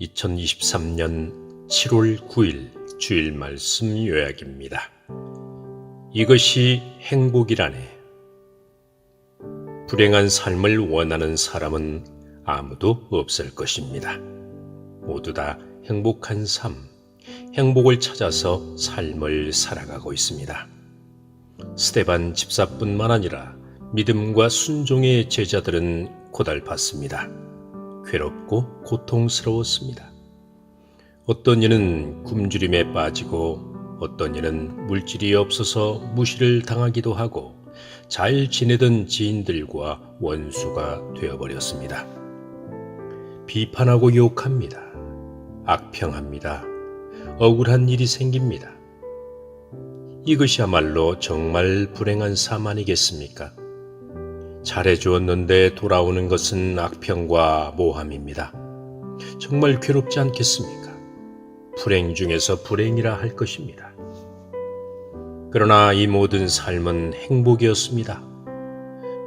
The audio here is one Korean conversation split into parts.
2023년 7월 9일 주일 말씀 요약입니다. 이것이 행복이라네. 불행한 삶을 원하는 사람은 아무도 없을 것입니다. 모두 다 행복한 삶, 행복을 찾아서 삶을 살아가고 있습니다. 스테반 집사뿐만 아니라 믿음과 순종의 제자들은 고달팠습니다. 괴롭고 고통스러웠습니다. 어떤 이는 굶주림에 빠지고 어떤 이는 물질이 없어서 무시를 당하기도 하고 잘 지내던 지인들과 원수가 되어버렸습니다. 비판하고 욕합니다. 악평합니다. 억울한 일이 생깁니다. 이것이야말로 정말 불행한 삶 아니겠습니까? 잘해 주었는데 돌아오는 것은 악평과 모함입니다. 정말 괴롭지 않겠습니까? 불행 중에서 불행이라 할 것입니다. 그러나 이 모든 삶은 행복이었습니다.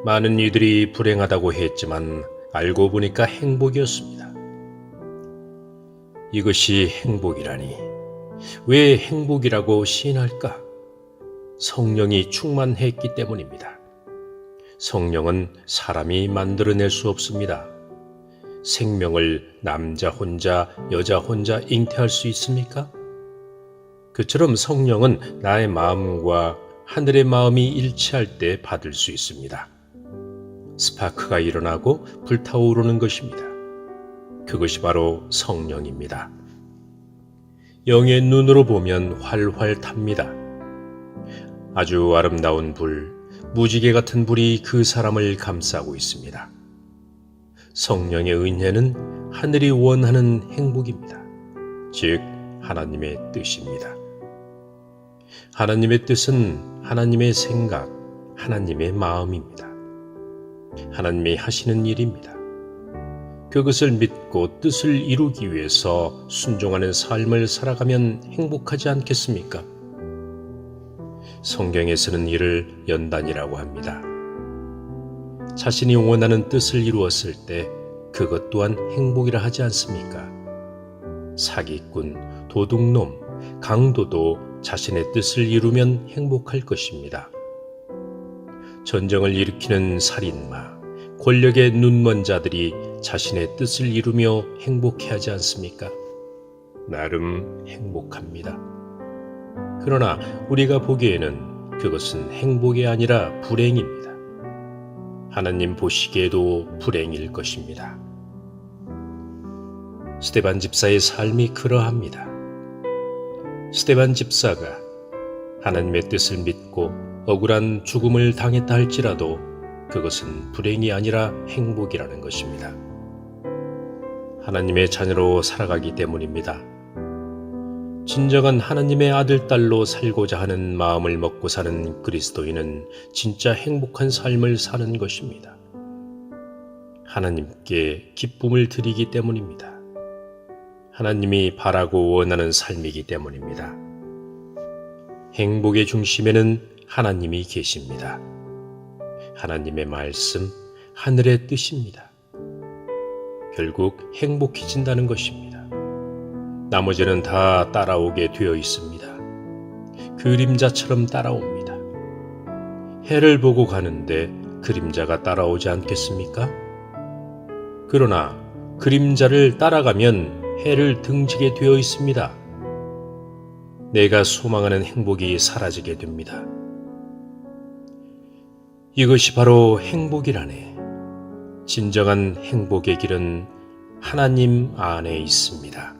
많은 이들이 불행하다고 했지만 알고 보니까 행복이었습니다. 이것이 행복이라니. 왜 행복이라고 시인할까? 성령이 충만했기 때문입니다. 성령은 사람이 만들어낼 수 없습니다. 생명을 남자 혼자, 여자 혼자 잉태할 수 있습니까? 그처럼 성령은 나의 마음과 하늘의 마음이 일치할 때 받을 수 있습니다. 스파크가 일어나고 불타오르는 것입니다. 그것이 바로 성령입니다. 영의 눈으로 보면 활활 탑니다. 아주 아름다운 불, 무지개 같은 불이 그 사람을 감싸고 있습니다. 성령의 은혜는 하늘이 원하는 행복입니다. 즉, 하나님의 뜻입니다. 하나님의 뜻은 하나님의 생각, 하나님의 마음입니다. 하나님이 하시는 일입니다. 그것을 믿고 뜻을 이루기 위해서 순종하는 삶을 살아가면 행복하지 않겠습니까? 성경에서는 이를 연단이라고 합니다. 자신이 원하는 뜻을 이루었을 때 그것 또한 행복이라 하지 않습니까? 사기꾼, 도둑놈, 강도도 자신의 뜻을 이루면 행복할 것입니다. 전쟁을 일으키는 살인마, 권력의 눈먼 자들이 자신의 뜻을 이루며 행복해 하지 않습니까? 나름 행복합니다. 그러나 우리가 보기에는 그것은 행복이 아니라 불행입니다. 하나님 보시기에도 불행일 것입니다. 스테반 집사의 삶이 그러합니다. 스테반 집사가 하나님의 뜻을 믿고 억울한 죽음을 당했다 할지라도 그것은 불행이 아니라 행복이라는 것입니다. 하나님의 자녀로 살아가기 때문입니다. 진정한 하나님의 아들, 딸로 살고자 하는 마음을 먹고 사는 그리스도인은 진짜 행복한 삶을 사는 것입니다. 하나님께 기쁨을 드리기 때문입니다. 하나님이 바라고 원하는 삶이기 때문입니다. 행복의 중심에는 하나님이 계십니다. 하나님의 말씀, 하늘의 뜻입니다. 결국 행복해진다는 것입니다. 나머지는 다 따라오게 되어 있습니다. 그림자처럼 따라옵니다. 해를 보고 가는데 그림자가 따라오지 않겠습니까? 그러나 그림자를 따라가면 해를 등지게 되어 있습니다. 내가 소망하는 행복이 사라지게 됩니다. 이것이 바로 행복이라네. 진정한 행복의 길은 하나님 안에 있습니다.